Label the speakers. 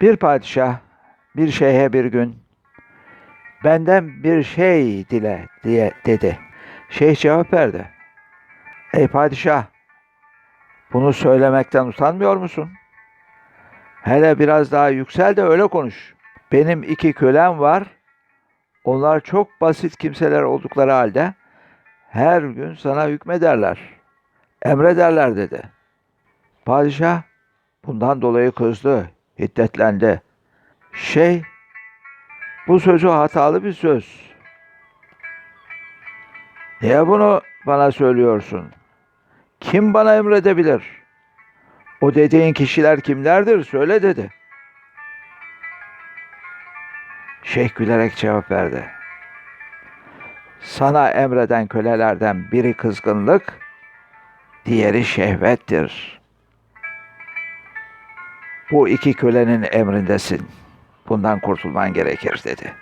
Speaker 1: Bir padişah bir şeyhe bir gün benden bir şey dile diye dedi. Şeyh cevap verdi. Ey padişah bunu söylemekten utanmıyor musun? Hele biraz daha yüksel de öyle konuş. Benim iki kölem var. Onlar çok basit kimseler oldukları halde her gün sana hükmederler. Emrederler dedi. Padişah bundan dolayı kızdı, hiddetlendi. Şey, bu sözü hatalı bir söz. Niye bunu bana söylüyorsun? Kim bana emredebilir? O dediğin kişiler kimlerdir? Söyle dedi. Şeyh gülerek cevap verdi. Sana emreden kölelerden biri kızgınlık, diğeri şehvettir. Bu iki kölenin emrindesin. Bundan kurtulman gerekir dedi.